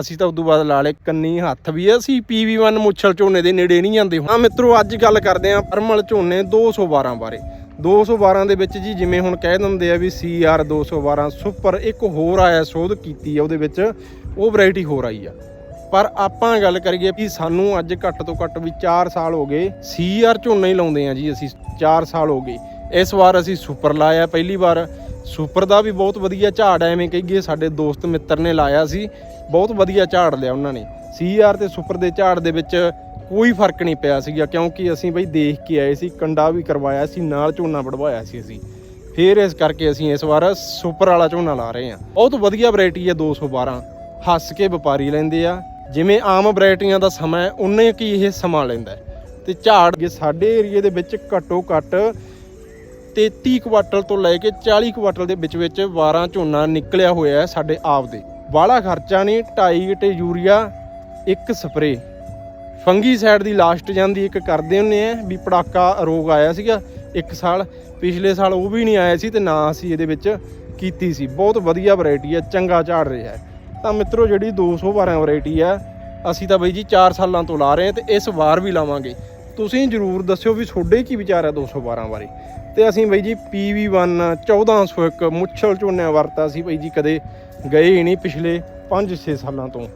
ਅਸੀਂ ਤਾਂ ਉਦੋਂ ਬਾਅਦ ਲਾ ਲਏ ਕੰਨੀ ਹੱਥ ਵੀ ਅਸੀਂ PV1 ਮੁੱਛਲ ਝੋਨੇ ਦੇ ਨੇੜੇ ਨਹੀਂ ਜਾਂਦੇ ਹਾਂ ਮਿੱਤਰੋ, ਅੱਜ ਗੱਲ ਕਰਦੇ ਆਂ ਪਰਮਲ ਝੋਨੇ 212 ਬਾਰੇ 212 ਦੇ ਵਿੱਚ ਜੀ ਜਿਵੇਂ ਹੁਣ ਕਹਿ ਦਿੰਦੇ ਆ ਵੀ CR 212 ਸੁਪਰ ਇੱਕ ਹੋਰ ਆਇਆ, ਸੋਧ ਕੀਤੀ ਆ ਉਹਦੇ ਵਿੱਚ, ਉਹ ਵੈਰਾਈਟੀ ਹੋਰ ਆਈ ਆ। ਪਰ ਆਪਾਂ ਗੱਲ ਕਰੀਏ ਵੀ ਸਾਨੂੰ ਅੱਜ ਘੱਟ ਤੋਂ ਘੱਟ ਵੀ 4 ਸਾਲ ਹੋ ਗਏ ਸੀਆਰ ਝੋਨਾ ਹੀ ਲਾਉਂਦੇ ਆ ਜੀ ਅਸੀਂ 4 ਸਾਲ ਹੋ ਗਏ। ਇਸ ਵਾਰ ਅਸੀਂ ਸੁਪਰ ਲਾਇਆ ਪਹਿਲੀ ਵਾਰ ਸੁਪਰ ਦਾ ਵੀ ਬਹੁਤ ਵਧੀਆ ਝਾੜ ਐ, ਐਵੇਂ ਕਹੀਏ ਸਾਡੇ ਦੋਸਤ ਮਿੱਤਰ ਨੇ ਲਾਇਆ ਸੀ। ਬਹੁਤ ਵਧੀਆ ਝਾੜ ਲਿਆ ਉਹਨਾਂ ਨੇ। ਸੀਆਰ ਤੇ ਸੁਪਰ ਦੇ ਝਾੜ ਦੇ ਵਿੱਚ ਕੋਈ ਫ਼ਰਕ ਨਹੀਂ ਪਿਆ ਸੀਗਾ ਕਿਉਂਕਿ ਅਸੀਂ ਬਈ ਦੇਖ ਕੇ ਆਏ ਸੀ ਕੰਡਾ ਵੀ ਕਰਵਾਇਆ ਸੀ ਨਾਲ ਝੋਨਾ ਵੜਵਾਇਆ ਸੀ ਅਸੀਂ। ਫੇਰ ਇਸ ਕਰਕੇ ਅਸੀਂ ਇਸ ਵਾਰ ਸੁਪਰ ਵਾਲਾ ਝੋਨਾ ਲਾ ਰਹੇ ਹਾਂ। ਬਹੁਤ ਵਧੀਆ ਵੈਰਾਈਟੀ ਹੈ 212 ਹੱਸ ਕੇ ਵਪਾਰੀ ਲੈਂਦੇ ਆ। ਜਿਵੇਂ ਆਮ ਵੈਰਾਈਟੀਆਂ ਦਾ ਸਮਾਂ ਹੈ ਉਨੇ ਕੀ ਇਹ ਸਮਾਂ ਲੈਂਦਾ ਹੈ। ਤੇ ਝਾੜ ਜੇ ਸਾਡੇ ਏਰੀਏ ਦੇ ਵਿੱਚ ਘੱਟੋ ਘੱਟ 33 ਕੁਆਟਲ ਤੋਂ ਲੈ ਕੇ 40 ਕੁਆਟਲ ਦੇ ਵਿੱਚ ਵਿੱਚ ਵਾਰਾਂ ਝੋਨਾ ਨਿਕਲਿਆ ਹੋਇਆ ਹੈ ਸਾਡੇ ਆਪ ਦੇ। ਬਾਹਲਾ ਖਰਚਾ ਨਹੀਂ 2.5 ਗਟੇ ਯੂਰੀਆ, ਇੱਕ ਸਪਰੇ ਫੰਗੀ ਸਾਈਡ ਦੀ ਲਾਸਟ ਜਾਂਦੀ ਇੱਕ ਕਰਦੇ ਹੁੰਨੇ ਆ ਵੀ ਪੜਾਕਾ ਰੋਗ ਆਇਆ ਸੀਗਾ ਇੱਕ ਸਾਲ। ਪਿਛਲੇ ਸਾਲ ਉਹ ਵੀ ਨਹੀਂ ਆਇਆ ਸੀ ਤੇ ਨਾ ਅਸੀਂ ਇਹਦੇ ਵਿੱਚ ਕੀਤੀ ਸੀ। ਬਹੁਤ ਵਧੀਆ ਵੈਰਾਈਟੀ ਹੈ, ਚੰਗਾ ਝਾੜ ਰਿਹਾ ਹੈ। ਤਾਂ ਮਿੱਤਰੋ ਜਿਹੜੀ 212 ਵੈਰਾਈਟੀ ਹੈ, ਅਸੀਂ ਤਾਂ ਬਈ ਜੀ 4 ਸਾਲਾਂ ਤੋਂ ਲਾ ਰਹੇ ਹਾਂ ਤੇ ਇਸ ਵਾਰ ਵੀ ਲਾਵਾਂਗੇ। ਤੁਸੀਂ ਜਰੂਰ ਦੱਸਿਓ ਵੀ ਤੁਹਾਡੇ ਕੀ ਵਿਚਾਰ ਹੈ 212 ਬਾਰੇ ਤੇ ਅਸੀਂ ਬਈ ਜੀ PV1 1401 ਮੁੱਛਲ ਝੋਨੇ ਵਰਤਾ ਸੀ ਬਈ ਜੀ, ਕਦੇ ਗਏ ਹੀ ਨਹੀਂ ਪਿਛਲੇ 5-6 ਸਾਲਾਂ ਤੋਂ।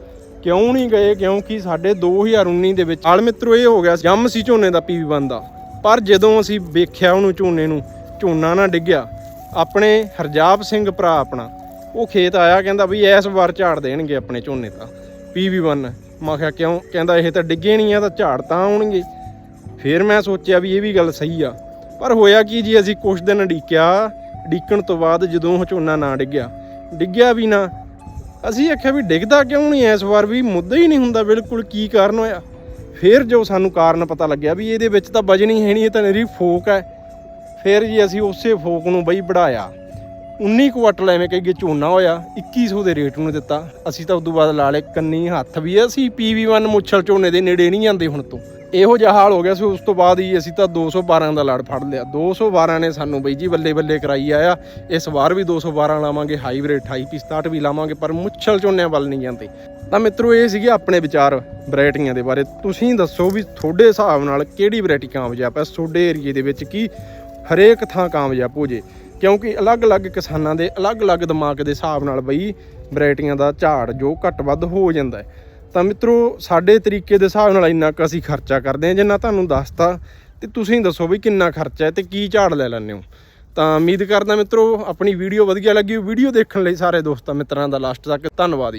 ਕਿਉਂ ਨਹੀਂ ਗਏ? ਕਿਉਂਕਿ ਸਾਡੇ 2019 ਦੇ ਵਿੱਚ ਹਾਲ ਮਿੱਤਰੋ ਇਹ ਹੋ ਗਿਆ ਜੰਮ ਸੀ ਝੋਨੇ ਦਾ PV1 ਦਾ। ਪਰ ਜਦੋਂ ਅਸੀਂ ਵੇਖਿਆ ਉਹਨੂੰ ਝੋਨੇ ਨੂੰ, ਝੋਨਾ ਨਾ ਡਿੱਗਿਆ। ਆਪਣੇ ਹਰਜਾਬ ਸਿੰਘ ਭਰਾ ਆਪਣਾ, ਉਹ ਖੇਤ ਆਇਆ, ਕਹਿੰਦਾ ਵੀ ਇਸ ਵਾਰ ਝਾੜ ਦੇਣਗੇ ਆਪਣੇ ਝੋਨੇ ਤਾਂ। PV1 ਮੈਂ ਕਿਹਾ ਕਿਉਂ? ਕਹਿੰਦਾ ਇਹ ਤਾਂ ਡਿੱਗੇ ਨਹੀਂ ਆ, ਤਾਂ ਝਾੜ ਤਾਂ ਆਉਣਗੇ। ਫਿਰ ਮੈਂ ਸੋਚਿਆ ਵੀ ਇਹ ਵੀ ਗੱਲ ਸਹੀ ਆ। ਪਰ ਹੋਇਆ ਕੀ ਜੀ, ਅਸੀਂ ਕੁਝ ਦਿਨ ਢੀਕਿਆ ਢੀਕਣ ਤੋਂ ਬਾਅਦ ਜਦੋਂ ਉਹ ਝੋਨਾ ਨਾ ਡਿੱਗਿਆ। ਡਿੱਗਿਆ ਵੀ ਨਾ। ਅਸੀਂ ਆਖਿਆ ਵੀ ਡਿੱਗਦਾ ਕਿਉਂ ਨਹੀਂ ਇਸ ਵਾਰ ਵੀ, ਮੁੱਦਾ ਹੀ ਨਹੀਂ ਹੁੰਦਾ ਬਿਲਕੁਲ ਕੀ ਕਾਰਨ ਹੋਇਆ। ਫਿਰ ਜੋ ਸਾਨੂੰ ਕਾਰਨ ਪਤਾ ਲੱਗਿਆ ਵੀ ਇਹਦੇ ਵਿੱਚ ਤਾਂ ਵਜਨ ਹੀ ਹੈ ਨਹੀਂ, ਇਹ ਤਾਂ ਨਿਰੀ ਫੋਕ ਹੈ। ਫਿਰ ਜੀ ਅਸੀਂ ਉਸੇ ਫੋਕ ਨੂੰ ਬਈ ਵਧਾਇਆ 19 ਕੁਆਟਲ ਐਵੇਂ ਕਹੀਏ ਝੋਨਾ ਹੋਇਆ 2100 ਦੇ ਰੇਟ ਨੂੰ ਦਿੱਤਾ। ਅਸੀਂ ਤਾਂ ਉਦੋਂ ਬਾਅਦ ਲਾ ਲਏ, ਕੰਨੀ ਹੱਥ ਵੀ ਅਸੀਂ PV1 ਮੁੱਛਲ ਝੋਨੇ ਦੇ ਨੇੜੇ ਨਹੀਂ ਜਾਂਦੇ ਹੁਣ ਤੋਂ। ਇਹੋ ਜਿਹਾ ਹਾਲ ਹੋ ਗਿਆ ਸੀ, ਉਸ ਤੋਂ ਬਾਅਦ ਹੀ ਅਸੀਂ ਤਾਂ 212 ਦਾ ਲੜ ਫੜ ਲਿਆ। 212 ਨੇ ਸਾਨੂੰ ਬਈ ਜੀ ਬੱਲੇ ਬੱਲੇ ਕਰਾਈ ਆਇਆ ਇਸ ਵਾਰ ਵੀ 212 ਲਾਵਾਂਗੇ ਹਾਈਬ੍ਰਿਡ 2865 ਵੀ ਲਾਵਾਂਗੇ, ਪਰ ਮੁੱਛਲ ਝੋਨਿਆਂ ਵੱਲ ਨਹੀਂ ਜਾਂਦੇ। ਤਾਂ ਮਿੱਤਰੋ, ਇਹ ਸੀਗੇ ਆਪਣੇ ਵਿਚਾਰ ਵੈਰਾਈਟੀਆਂ ਦੇ ਬਾਰੇ। ਤੁਸੀਂ ਦੱਸੋ ਵੀ ਤੁਹਾਡੇ ਹਿਸਾਬ ਨਾਲ ਕਿਹੜੀ ਵੈਰਾਈਟੀ ਕਾਮਯਾਬ ਹੈ ਤੁਹਾਡੇ ਏਰੀਏ ਦੇ ਵਿੱਚ ਕੀ ਹਰੇਕ ਥਾਂ ਕਾਮਯਾਬ ਹੋ ਜੇ? ਕਿਉਂਕਿ ਅਲੱਗ-ਅਲੱਗ ਕਿਸਾਨਾਂ ਦੇ ਅਲੱਗ-ਅਲੱਗ ਦਿਮਾਗ ਦੇ ਹਿਸਾਬ ਨਾਲ ਬਈ ਵੈਰਾਈਟੀਆਂ ਦਾ ਝਾੜ ਜੋ ਘੱਟ ਵੱਧ ਹੋ ਜਾਂਦਾ ਹੈ। ਤਾਂ ਮਿੱਤਰੋ, ਸਾਡੇ ਤਰੀਕੇ ਦੇ ਹਿਸਾਬ ਨਾਲ ਇੰਨਾ ਕੁ ਅਸੀਂ ਖਰਚਾ ਕਰਦੇ ਹਾਂ ਜਿੰਨਾ ਤੁਹਾਨੂੰ ਦੱਸਤਾ, ਤੇ ਤੁਸੀਂ ਦੱਸੋ ਵੀ ਕਿੰਨਾ ਖਰਚਾ ਹੈ ਤੇ ਕੀ ਝਾੜ ਲੈ ਲੈਂਦੇ ਹੋ। ਤਾਂ ਉਮੀਦ ਕਰਦਾ ਮਿੱਤਰੋ, ਆਪਣੀ ਵੀਡੀਓ ਵਧੀਆ ਲੱਗੀ ਵੀਡੀਓ ਦੇਖਣ ਲਈ ਸਾਰੇ ਦੋਸਤਾਂ ਮਿੱਤਰਾਂ ਦਾ ਲਾਸਟ ਤੱਕ ਧੰਨਵਾਦ ਜੀ।